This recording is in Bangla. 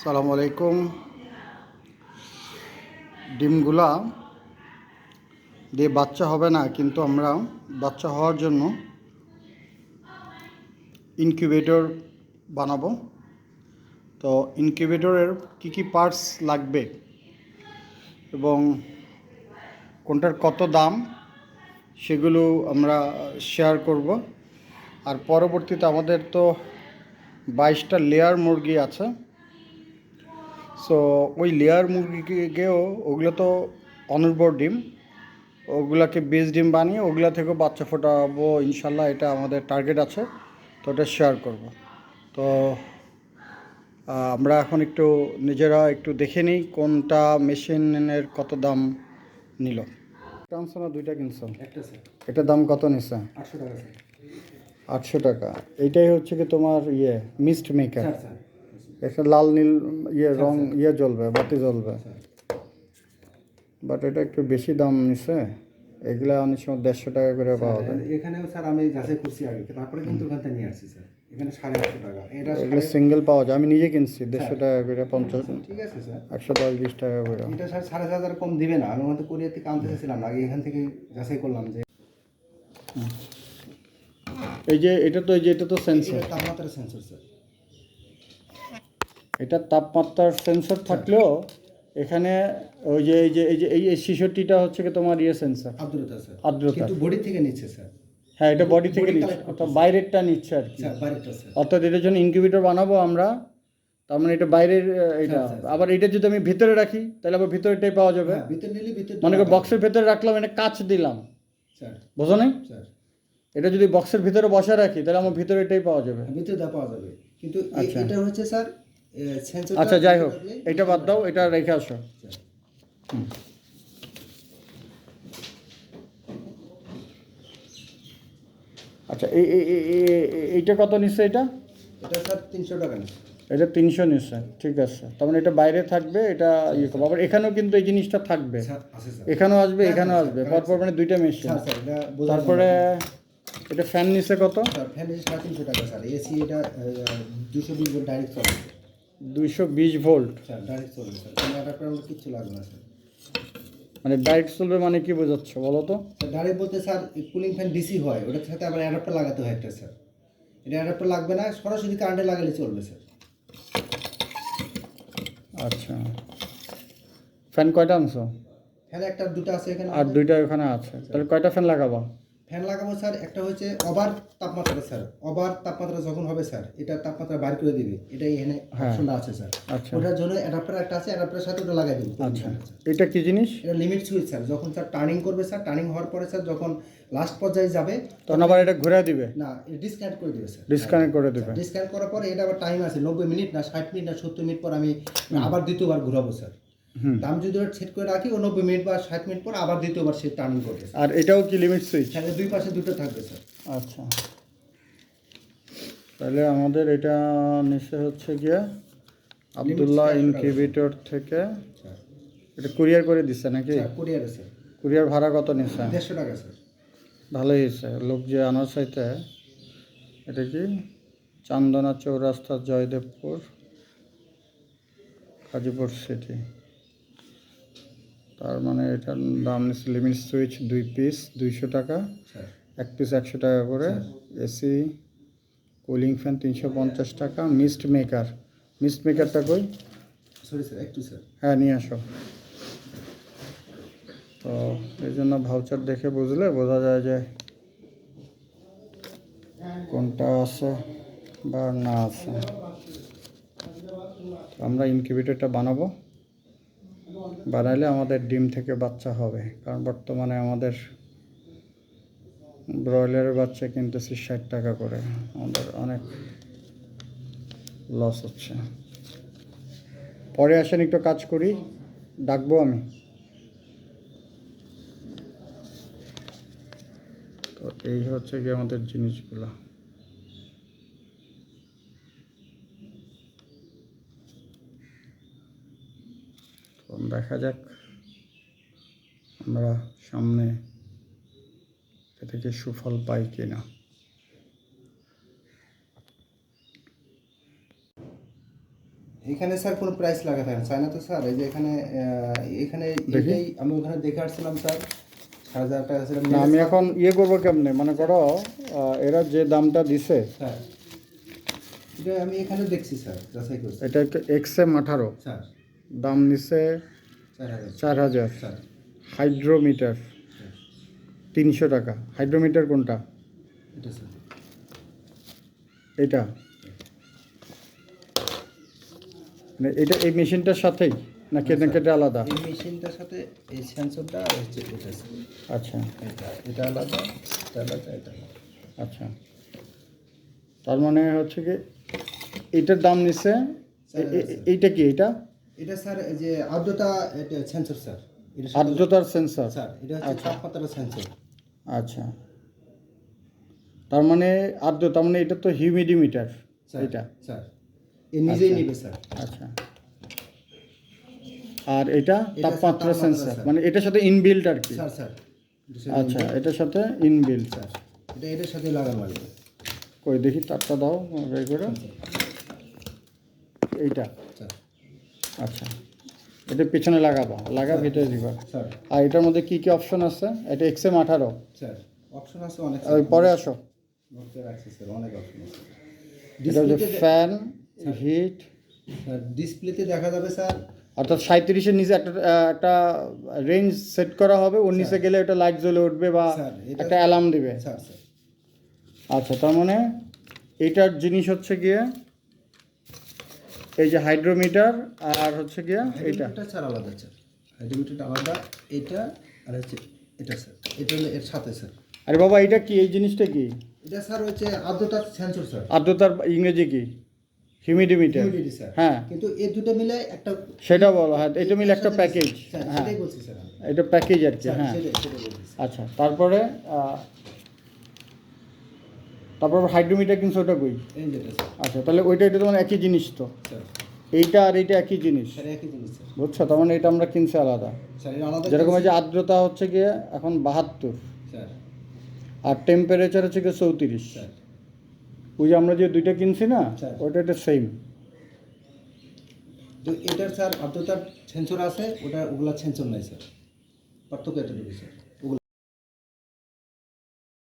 সালাম আলাইকুম ডিমগুলা দিয়ে বাচ্চা হবে না, কিন্তু আমরা বাচ্চা হওয়ার জন্য ইনকিউবেটর বানাবো। তো ইনকিউবেটরের কী কী পার্টস লাগবে এবং কোনটার কত দাম সেগুলো আমরা শেয়ার করব। আর পরবর্তীতে আমাদের তো বাইশটা লেয়ার মুরগি আছে। সো ওই লেয়ার মুরগিকেও ওগুলো তো অনুর্বর ডিম। ওগুলাকে বীজ ডিম বানিয়ে ওগুলা থেকেও বাচ্চা ফোটাবো ইনশাল্লাহ এটা আমাদের টার্গেট আছে। তো এটা শেয়ার করব। তো আমরা এখন একটু নিজেরা একটু দেখে নিই কোনটা মেশিনের কত দাম নিল। একটা আনছো না দুইটা কিনছো? এটার দাম কত নিচ্ছে আটশো টাকা আটশো টাকা। এইটাই হচ্ছে কি তোমার ইয়ে মিস্ট মেকার একটা লাল নীল ইয়ে রং ইয়ে জ্বলবে বাতি জ্বলবে। স্যার বাট এটা একটু বেশি দাম নিছে। এগুলা অনেক সময় দেড়শো টাকা করে পাওয়া যায়। এখানেও স্যার আমি যাচাই করছি আগে তারপরে কিন্তু ওখান থেকে নিয়ে আসছি স্যার। এখানে সাড়ে আটশো টাকা। এটা এগুলো সিঙ্গেল পাওয়া যায়। আমি নিজে কিনছি দেড়শো টাকা করে পঞ্চাশ ঠিক আছে স্যার। একশো দশ বিশ টাকা করে। এটা স্যার সাড়ে চার হাজার কম দিবে না। আমি আমাদের কোরিয়ার থেকে আনতে চাইছিলাম আগে এখান থেকে যাচাই করলাম যে এই যে এটা তো এই যে এটা তো সেন্সর তাপমাত্রা সেন্সর স্যার। এটা তাপমাত্রার সেন্সর থাকলেও এখানে ওই যে এই যে এই যে এই শিশুটিটা হচ্ছে কি তোমার ইয়ে সেন্সর আর্দ্রতা স্যার আর্দ্রতা। কিন্তু বডি থেকে নিচ্ছে স্যার হ্যাঁ এটা বডি থেকে নিচ্ছে অর্থাৎ বাইরেরটা নিচ্ছে আর কি। স্যার অর্থাৎ এটার জন্য ইনকিউবেটর বানাবো আমরা তার মানে এটা বাইরের আহ, এটা। আবার এটা যদি আমি ভিতরে রাখি তাহলে আবার ভিতরেটাই পাওয়া যাবে। হ্যাঁ ভিতরে নিলে ভিতরে মনে করো বক্সের ভিতরে রাখলাম এটা কাচ দিলাম। স্যার বোঝো নাই? স্যার এটা যদি বক্সের ভিতরে বসা রাখি তাহলে আমার ভিতরে এটাই পাওয়া যাবে। ভিতরে পাওয়া যাবে। কিন্তু আচ্ছা। এটা হচ্ছে স্যার আচ্ছা যাই হোক এটা বাদ দাও এটা রেখে আসো। আচ্ছা এই এই- এই- এই- এই- এইটা কত নিচ্ছে এটা? এটা স্যার তিনশো টাকা নিচ্ছে। এটা তিনশো নিচ্ছে ঠিক আছে। তার মানে এটা বাইরে থাকবে এটা ইয়ে করব। আবার এখানেও কিন্তু এই জিনিসটা থাকবে। এখানেও আসবে হ্যাঁ, এখানেও আসবে। পরপর মানে দুইটা মেশিন তারপরে এটা ফ্যান নিচ্ছে কত? ফ্যান এসে সাড়ে তিনশো টাকা স্যার। এসি এটা দুশো বিশ ডাইরেক্ট চলে দুইশো বিশ ভোল্ট। স্যার মানে ডাইরেক্ট চলবে মানে কি বোঝাচ্ছ বলো তো? ডাইরেক্ট বলতে স্যার কুলিং ফ্যান ডিসি হয় ওটার সাথে আবার অ্যাডাপ্টার লাগাতে হয় একটা স্যার এটা অ্যাডাপ্টার লাগবে না সরাসরি কারেন্টে লাগালে চলবে স্যার আচ্ছা। ফ্যান কয়টা আনছো? ফ্যান একটা দুটো আছে এখানে। আর দুইটা ওখানে আছে। তাহলে কয়টা ফ্যান লাগাবা? ফ্যান লাগাবো স্যার। একটা হচ্ছে ওভার তাপমাত্রা স্যার। ওভার তাপমাত্রা যখন হবে স্যার এটা তাপমাত্রা বাইর করে দিবে। এটা এখানে হ্যাঁ। অপশনটা আছে স্যার। আচ্ছা। ওটার জন্য অ্যাডাপ্টার একটা আছে অ্যাডাপ্টারের সাথে ওটা লাগাই দেবো। আচ্ছা। এটা কি জিনিস? এটা লিমিট সুইচ স্যার। যখন স্যার টার্নিং করবে স্যার টার্নিং হওয়ার পরে স্যার যখন লাস্ট পর্যায়ে যাবে তখন আবার এটা ঘুরে দিবে? না ডিসকানেক্ট করে দেবে স্যার। ডিসকানেক্ট করে দিবে। ডিসকানেক্ট করার পরে এটা আবার টাইম আছে। নব্বই মিনিট না ষাট মিনিট না সত্তর মিনিট পর আমি আবার দ্বিতীয়বার ঘুরাবো স্যার। দাম যদি ওটা সেট করে রাখি ও নব্বই মিনিট বা ষাট মিনিট পর আবার দ্বিতীয়বার সে টার্নিং করবে। আর এটাও কি লিমিট সুইচ তাহলে দুই পাশে দুটো থাকবে স্যার আচ্ছা। তাহলে আমাদের এটা নিচে হচ্ছে গিয়ে আবদুল্লাহ ইনকিউবেটর থেকে এটা কুরিয়ার করে দিচ্ছে নাকি? কোরিয়ারে স্যার কুরিয়ার ভাড়া কত নিচ্ছে দেড়শো টাকা স্যার ভালোই হয়েছে। লোক যে আনার চাইতে এটা কি? চান্দনা চৌরাস্তা জয়দেবপুর গাজীপুর সিটি তার মানে এটার দাম নিচ্ছে লিমিট সুইচ দুই পিস দুইশো টাকা এক পিস একশো টাকা করে এসি কুলিং ফ্যান তিনশো পঞ্চাশ টাকা মিস্ট মেকার মিস্ট মেকারটা কই? সরি স্যার একটু স্যার। হ্যাঁ নিয়ে আসো। তো এই জন্য ভাউচার দেখে বুঝলে বোঝা যায় যে কোনটা আছে বা না আছে। আমরা ইনকিউবেটরটা বানাবো। বানাইলে আমাদের ডিম থেকে বাচ্চা হবে। কারণ বর্তমানে আমাদের ব্রয়লারের বাচ্চা কিনতেছি ষাট টাকা করে। আমাদের অনেক লস হচ্ছে। পরে আসেন একটু কাজ করি। ডাকবো আমি। তো এই হচ্ছে কি আমাদের জিনিসগুলো। তো দেখা যাক। আমরা সামনে থেকে সুফল পাই কিনা। এখানে স্যার কোনো প্রাইস লাগা থাকে না চায়না তো স্যার? এই যে এখানে এখানে এটাই আমি ওখানে দেখে আসছিলাম স্যার সাত হাজার টাকা ছিল না আমি এখন ইয়ে করব কেমনে? মনে করো এরা যে দামটা দিছে এটা আমি এখানে দেখছি স্যার যাচাই করছি। এটা একটা এক্স এম আঠারো। স্যার। দাম নিছে চার হাজার। হাইড্রোমিটার। তিনশো টাকা। হাইড্রোমিটার কোনটা? এটা মানে এটা এই মেশিনটার সাথেই? না কেটে কেটে আলাদা? এই মেশিনটার সাথে এই সেন্সরটা আর হচ্ছে এটা আচ্ছা। এটা এটা আলাদা এটা আলাদা এটা আচ্ছা। তার মানে হচ্ছে কি এটার দাম নিচ্ছে এইটা কি এটা এটা স্যার যে আর্দ্রতা এটা সেন্সর স্যার। আর্দ্রতার সেন্সর স্যার এটা হচ্ছে তাপমাত্রার সেন্সর আচ্ছা। তার মানে আর্দ্র তার মানে এটা তো হিউমিডিমিটার এটা। স্যার। এ নিজেই আচ্ছা। নেবে স্যার। আচ্ছা। আর এটা তাপমাত্রা সেন্সর মানে এটার সাথে ইনবিল্ট আর কি? Sir sir. আচ্ছা এটার সাথে ইনবিল্ট স্যার এটা এটার সাথে লাগানো লাগবে কই দেখি তারটা দাও বের করে। এইটা। আচ্ছা। এটা পিছনে লাগাবা লাগা ভিতরে দিবা। স্যার আর এটার মধ্যে কি কি অপশন আছে? এটা এক্স এম আঠারো স্যার অপশন আছে অনেক পরে আসো। নোটে রাখছি স্যার অনেক অপশন আছে। এটা হচ্ছে ফ্যান হিট ডিসপ্লেতে দেখা যাবে স্যার অর্থাৎ সাঁত্রিশের নিচে একটা একটা রেঞ্জ সেট করা হবে ওর নিচে গেলে ওটা লাইট জ্বলে উঠবে বা স্যার, এটা- একটা অ্যালার্ম দিবে। আচ্ছা তার মানে এইটার জিনিস হচ্ছে গিয়ে এই যে হাইড্রোমিটার আর হচ্ছে গিয়ে হাইড্রোমিটার স্যার আলাদা স্যার। হাইড্রোমিটার আলাদা এটা আর হচ্ছে এটা স্যার। এটা হলো এর সাথে স্যার। আরে বাবা এটা কি? এই জিনিসটা কি? এটা স্যার হচ্ছে আর্দ্রতার সেন্সর স্যার। আর্দ্রতার ইংরেজি কি? হিউমিডিমিটার। হ্যাঁ। কিন্তু এই দুটো মিলে একটা সেটা বলো হ্যাঁ এটা মিলে একটা প্যাকেজ হ্যাঁ। সেটাই বলছি স্যার। এটা প্যাকেজ আর কি হ্যাঁ। আচ্ছা তারপরে তারপর হাইড্রোমিটার কিন্তু ওটা কই? আচ্ছা তাহলে ওইটা এটা তোমার একই জিনিস তো। এইটা আর এইটা একই জিনিস। বুঝছ? তার মানে এটা আমরা কিনছি আলাদা। যেরকম এই যে আর্দ্রতা হচ্ছে গিয়ে এখন বাহাত্তর। স্যার। আর টেম্পারেচার হচ্ছে গিয়ে চৌত্রিশ। স্যার। ওই যে আমরা যে দুইটা কিনছি না। ওটা এটা সেম তো এটার স্যার আর্দ্রতার সেন্সর আছে ওটা ওগুলা সেন্সর নাই স্যার। পার্থক্য এতটুকু স্যার।